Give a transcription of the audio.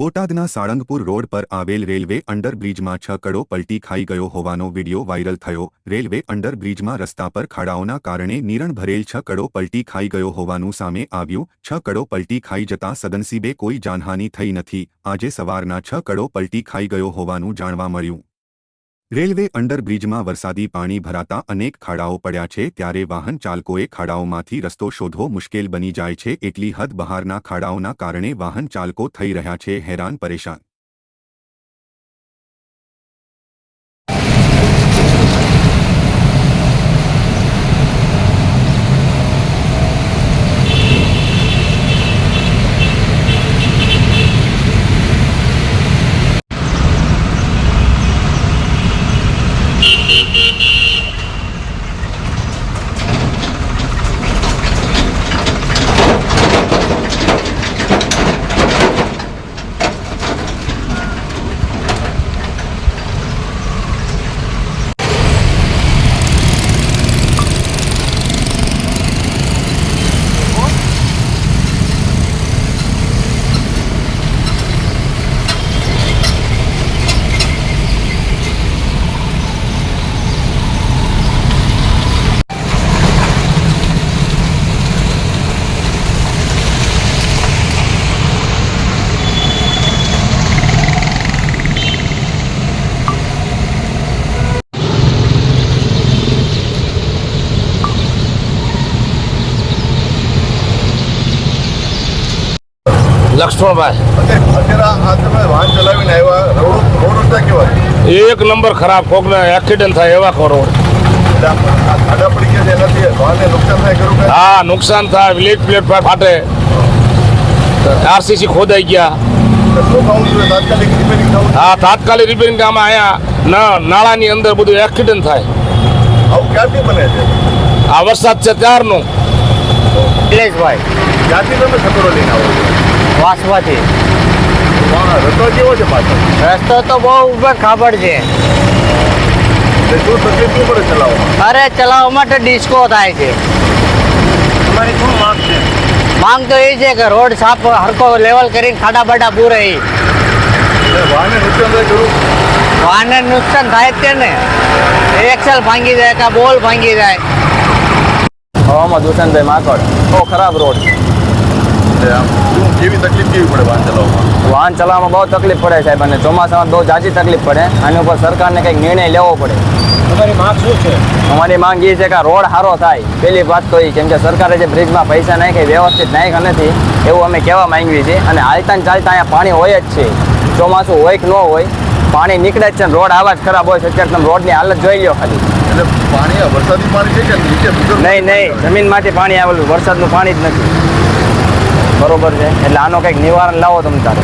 બોટાદના સાળંગપુર રોડ પર આવેલ રેલવે અંડરબ્રિજમાં છ કડો પલટી ખાઈ ગયો હોવાનો વિડિયો વાયરલ થયો. રેલવે અંડરબ્રિજમાં રસ્તા પર ખાડાઓના કારણે નિરણ ભરેલ છ કડો પલટી ખાઈ ગયો હોવાનું સામે આવ્યું. છ કડો પલટી ખાઈ જતા સદનસીબે કોઈ જાનહાની થઈ નથી. આજે સવારના છ કડો પલટી ખાઈ ગયો હોવાનું જાણવા મળ્યું. રેલવે અંડરબ્રિજમાં વરસાદી પાણી ભરાતા અનેક ખાડાઓ પડ્યા છે ત્યારે વાહન ચાલકોએ ખાડાઓમાંથી રસ્તો શોધવો મુશ્કેલ બની જાય છે. એટલી હદ બહારના ખાડાઓના કારણે વાહન ચાલકો થઈ રહ્યા છે, હેરાન, પરેશાન. છે એક નંબર ખરાબ કોકને એક્સિડન્ટ થાય એવા ખરો. હા નુકસાન થાય વિલેજ પ્લેટ ફાટે. આરસીસી ખોદાઈ ગયા. તો શું થવું તાત્કાલિક રિપેરિંગ થવું હા તાત્કાલિક રિપેરિંગ કામ અહીંયા ના નાળાની અંદર બધું એક્સિડન્ટ થાય. આવું ક્યાંથી બને છે આ વરસાદ છે ત્યારનું. નિલેશભાઈ ક્યાંથી તમે ખતરો લઈને આવો વાસવાથી રસ્તો કેવો છે પાછો? રસ્તો તો બહુ ઉપર ખાબડ છે. ચલાવવામાં? અરે ચલાવવા માટે ડિસ્કો થાય છે. તમારી શું માંગ છે? માંગ તો એ છે કે રોડ સાફ હરકો લેવલ કરીને ખાડા બાડા પૂરે. એટલે નુકસાન થાય જ છે ને. એક્સેલ ભાંગી જાય કે બોલ ભાંગી જાય. હવામાં દુષણભાઈ માકડ. બહુ ખરાબ રોડ છે. કેવી તકલીફ કેવી પડે વાહન ચલાવવામાં? વાહન ચલાવવામાં બહુ તકલીફ પડે સાહેબ અને ચોમાસામાં બહુ જાજી તકલીફ પડે આની ઉપર સરકારને કંઈક નિર્ણય લેવો પડે. તમારી માંગ શું છે? અમારી માંગ એ છે કે આ રોડ સારો થાય. પહેલી વાત તો એ કેમ કે સરકારે જે બ્રિજમાં પૈસા નાખે વ્યવસ્થિત નાખ્યા નથી એવું અમે કહેવા માંગીએ છીએ. અને હાલતા ને ચાલતા અહીંયા પાણી હોય જ છે. ચોમાસું હોય કે ન હોય પાણી નીકળે જ છે ને રોડ આવા જ ખરાબ હોય છે અત્યારે તમે રોડની હાલત જોઈ લો ખાલી. એટલે પાણી વરસાદી પાણી છે કે નીચે નહીં નહીં જમીનમાંથી પાણી આવેલું વરસાદનું પાણી જ નથી. બરોબર છે. એટલે આનો કંઈક નિવારણ લાવો તમે તારે.